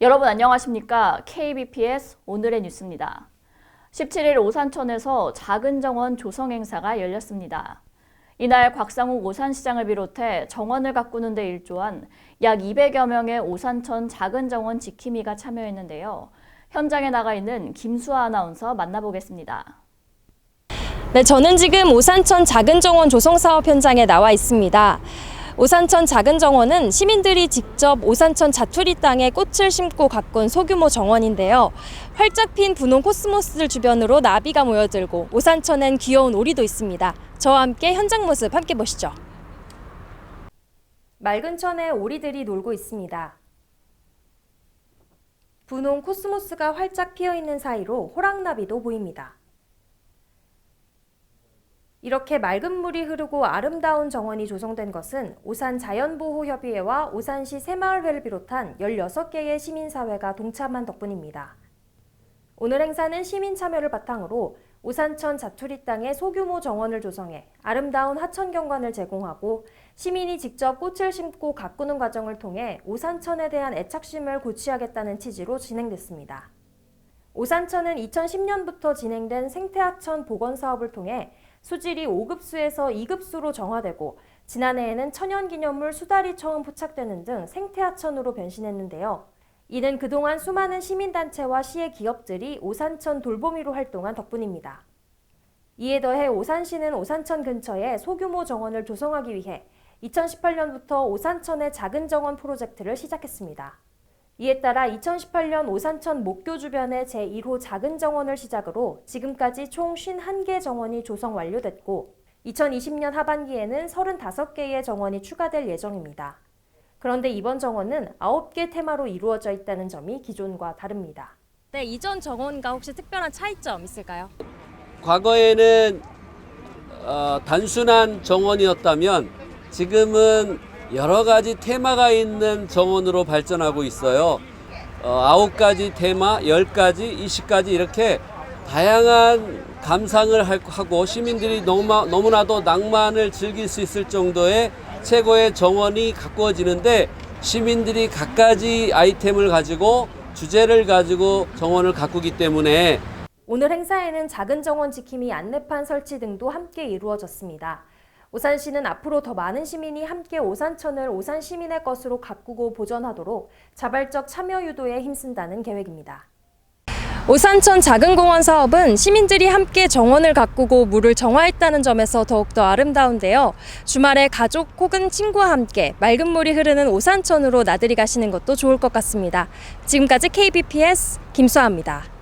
여러분 안녕하십니까? KBPS 오늘의 뉴스입니다. 17일 오산천에서 작은 정원 조성 행사가 열렸습니다. 이날 곽상욱 오산시장을 비롯해 정원을 가꾸는 데 일조한 약 200여 명의 오산천 작은 정원 지킴이가 참여했는데요. 현장에 나가 있는 김수아 아나운서 만나보겠습니다. 네, 저는 지금 오산천 작은 정원 조성 사업 현장에 나와 있습니다. 오산천 작은 정원은 시민들이 직접 오산천 자투리 땅에 꽃을 심고 가꾼 소규모 정원인데요. 활짝 핀 분홍 코스모스들 주변으로 나비가 모여들고 오산천엔 귀여운 오리도 있습니다. 저와 함께 현장 모습 함께 보시죠. 맑은 천에 오리들이 놀고 있습니다. 분홍 코스모스가 활짝 피어 있는 사이로 호랑나비도 보입니다. 이렇게 맑은 물이 흐르고 아름다운 정원이 조성된 것은 오산 자연보호협의회와 오산시 새마을회를 비롯한 16개의 시민사회가 동참한 덕분입니다. 오늘 행사는 시민 참여를 바탕으로 오산천 자투리 땅에 소규모 정원을 조성해 아름다운 하천 경관을 제공하고 시민이 직접 꽃을 심고 가꾸는 과정을 통해 오산천에 대한 애착심을 고취하겠다는 취지로 진행됐습니다. 오산천은 2010년부터 진행된 생태하천 복원 사업을 통해 수질이 5급수에서 2급수로 정화되고 지난해에는 천연기념물 수달이 처음 포착되는 등 생태하천으로 변신했는데요. 이는 그동안 수많은 시민단체와 시의 기업들이 오산천 돌보미로 활동한 덕분입니다. 이에 더해 오산시는 오산천 근처에 소규모 정원을 조성하기 위해 2018년부터 오산천의 작은 정원 프로젝트를 시작했습니다. 이에 따라 2018년 오산천 목교 주변의 제1호 작은 정원을 시작으로 지금까지 총 51개 정원이 조성 완료됐고 2020년 하반기에는 35개의 정원이 추가될 예정입니다. 그런데 이번 정원은 9개 테마로 이루어져 있다는 점이 기존과 다릅니다. 네, 이전 정원과 혹시 특별한 차이점 있을까요? 과거에는 어, 단순한 정원이었다면 지금은 여러 가지 테마가 있는 정원으로 발전하고 있어요. 어, 아홉 가지 테마, 열 가지, 이십 가지 이렇게 다양한 감상을 할- 하고 시민들이 너무, 너무나 도 낭만을 즐길 수 있을 정도의 최고의 정원이 가꾸어지는데 시민들이 갖가지 아이템을 가지고 주제를 가지고 정원을 가꾸기 때문에 오늘 행사에는 작은 정원 지킴이 안내판 설치 등도 함께 이루어졌습니다. 오산시는 앞으로 더 많은 시민이 함께 오산천을 오산 시민의 것으로 가꾸고 보존하도록 자발적 참여 유도에 힘쓴다는 계획입니다. 오산천 작은 공원 사업은 시민들이 함께 정원을 가꾸고 물을 정화했다는 점에서 더욱더 아름다운데요. 주말에 가족 혹은 친구와 함께 맑은 물이 흐르는 오산천으로 나들이 가시는 것도 좋을 것 같습니다. 지금까지 KBPS 김수아입니다.